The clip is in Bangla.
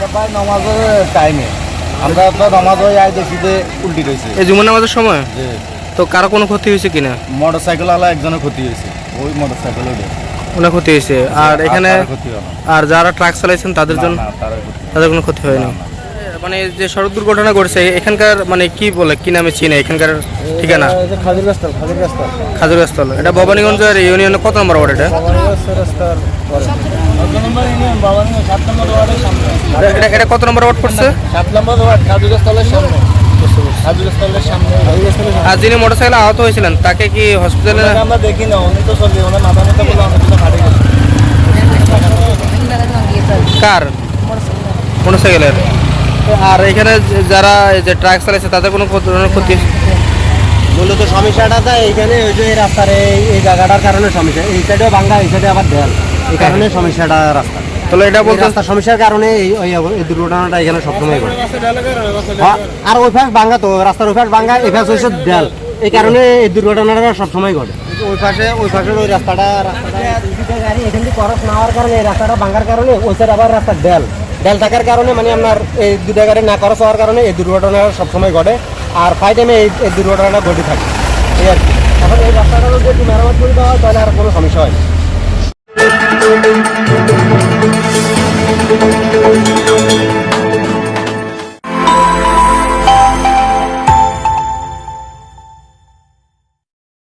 নামাজের টাইমে আমরা তো নামাজ হয়ে আয় দেখি যে উল্টি রয়েছে। এই জুমার নামাজের সময়? তো কারও কোনো ক্ষতি হয়েছে কিনা? মোটর সাইকেল আলা একজনের ক্ষতি হয়েছে। ওই মোটর সাইকেল ওনার ক্ষতি হয়েছে। আর এখানে না। আর যারা ট্রাক চালাইছেন তাদের জন্য না, না, তাদের কোনো ক্ষতি হয়নি? মানে যে সড়ক দুর্ঘটনা ঘটছে এখানকার মানে কি বলে কি নামে চিনে এখানকার ঠিকানা? রাস্তা খাজুরস্থল এটা ভবানীগঞ্জের ইউনিয়নে কত নম্বর ওয়ার্ড এটা? এটা- কত নম্বর ওয়ার্ড পড়ছে? সাত নম্বর ওয়ার্ড স্থলের সামনে। আর যিনি মোটরসাইকেল আহত হয়েছিলেন তাকে কি হসপিটালে আমরা দেখি না উনি তো চলি ওনার মাথা মতো বলে অনেক কিছু ফাটে কার? মোটরসাইকেলের। আর এখানে যারা যে ট্রাক চালাইছে তাদের কোনো ক্ষতি- ধরনের ক্ষতি মূলত সমস্যাটা এইখানে ওই যে এই রাস্তার এই এই জায়গাটার কারণে সমস্যা। এই সাইডে ভাঙ্গা এই সাইডে আবার দেয়াল এই কারণে সমস্যাটা রাস্তা। তাহলে এটা বলতে রাস্তার সমস্যার কারণে এই এই দুর্ঘটনাটা এখানে সবসময় ঘটে। হ্যাঁ, আর ওই ফাঁস ভাঙ্গা তো রাস্তার ওই ফাঁস ভাঙ্গা এই ফাঁস হচ্ছে দেয়াল। এই কারণে এই দুর্ঘটনাটা সবসময় ঘটে। ওই পাশে ওই পাশের ওই রাস্তাটা রাস্তাটা গাড়ি এখান থেকে ক্রস না হওয়ার কারণে এই রাস্তাটা ভাঙ্গার কারণে ওই সাইড আবার রাস্তার দেয়াল। দেয়াল থাকার কারণে মানে আপনার এই দুটা গাড়ি না ক্রস হওয়ার কারণে এই দুর্ঘটনাটা সবসময় ঘটে। আর ফাই টাইমে এই এই দুর্ঘটনাটা ঘটে থাকে। এই আর কি। এখন এই রাস্তাটা যদি মেরামত করে দেওয়া হয় তাহলে আর কোনো সমস্যা হয় না।